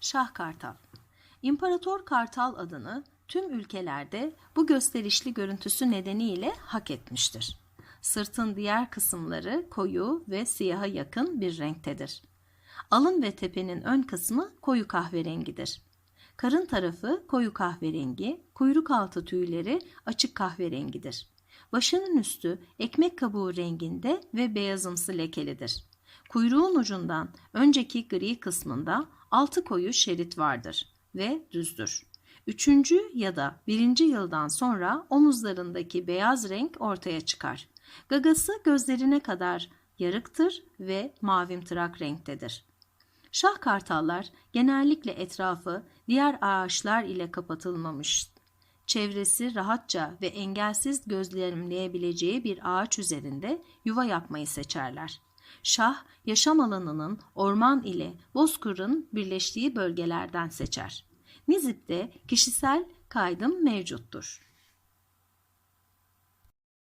Şah Kartal İmparator Kartal adını tüm ülkelerde bu gösterişli görüntüsü nedeniyle hak etmiştir. Sırtın diğer kısımları koyu ve siyaha yakın bir renktedir. Alın ve tepenin ön kısmı koyu kahverengidir. Karın tarafı koyu kahverengi, kuyruk altı tüyleri açık kahverengidir. Başının üstü ekmek kabuğu renginde ve beyazımsı lekelidir. Kuyruğun ucundan önceki gri kısmında altı koyu şerit vardır ve düzdür. Üçüncü ya da birinci yıldan sonra omuzlarındaki beyaz renk ortaya çıkar. Gagası gözlerine kadar yarıktır ve mavimtırak renktedir. Şah kartallar genellikle etrafı diğer ağaçlar ile kapatılmamış. Çevresi rahatça ve engelsiz gözlemleyebileceği bir ağaç üzerinde yuva yapmayı seçerler. Şah yaşam alanının orman ile bozkırın birleştiği bölgelerden seçer. Nizip'te kişisel kaydım mevcuttur.